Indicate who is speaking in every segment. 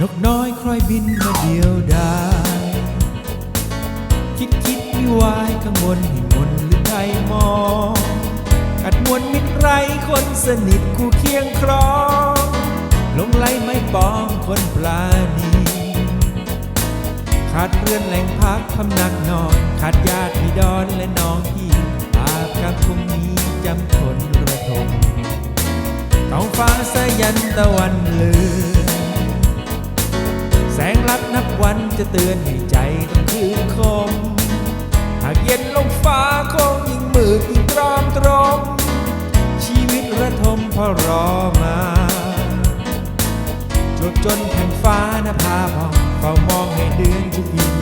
Speaker 1: นกน้อยคอยบินมาเดียวดายคิดคิดวิวายกังวลให้มนหรือใครมองกัดมวลมิตรไรคนสนิทคู่เคียงครองลงไหลไม่ปองคนปลาณีขาดเรือนแหล่งพักพำนักนอนขาดญาติพี่ดอนและน้องพี่บาปกรรมคงมีจำทนระทมท้องฟ้าสยันตะวันเลือ แสงลับนับวันจะเตือนให้ใจต้องคืนคม หากเย็นลงฟ้าคงยิ่งมืดยิ่งตรอมตรม ชีวิตระทมเพอรอมาจวบจนแผ่นฟ้านภาพองเฝ้ามองให้เดือนทุกที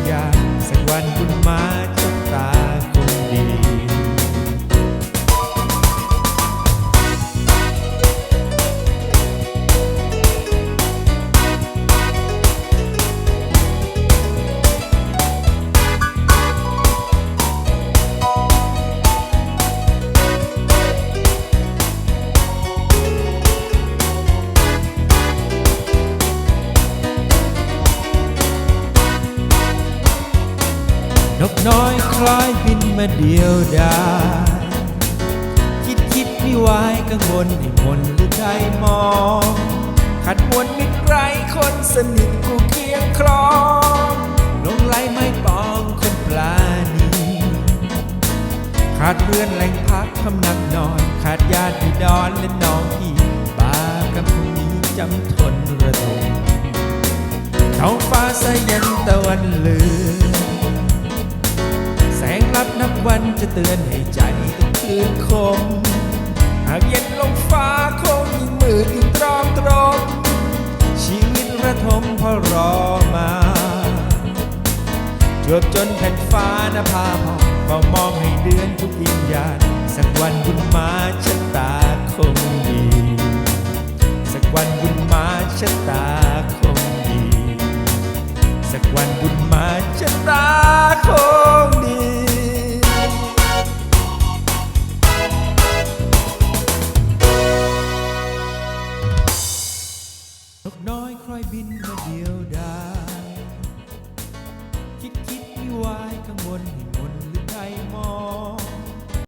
Speaker 1: นกน้อยคล้ายบินมาเดียวดายคิดคิดวิวายกังวลให้มนหรือใครมอง ขัดมวลมิตรไรคนสนิทคู่เคียงครองลงไหลไม่ปองคนปลาณีขาดเรือนแหล่งพักพำนักนอน ขาดญาติพี่ดอนและน้องพี่บากับพรุ่งนี้จำทนระทมท้องฟ้าสายันตะวันเลือน วันจะเตือนให้ใจต้องคืนคม หากเย็นลงฟ้าคงยิ่งมืดยิ่งตรอมตรมชีวิตระทมเพราะรอมา จวบจนแผ่นฟ้านภาพองเฝ้ามองให้เดือนทุกวิญญาณสักวันบุญมาชะตาคงดี สักวันบุญมาชะตาคงดี สักวันบุญมาชะตา อยบินมาเดียวดายคิดคิดไม่วายข้างบนให้มนหรือใครมอง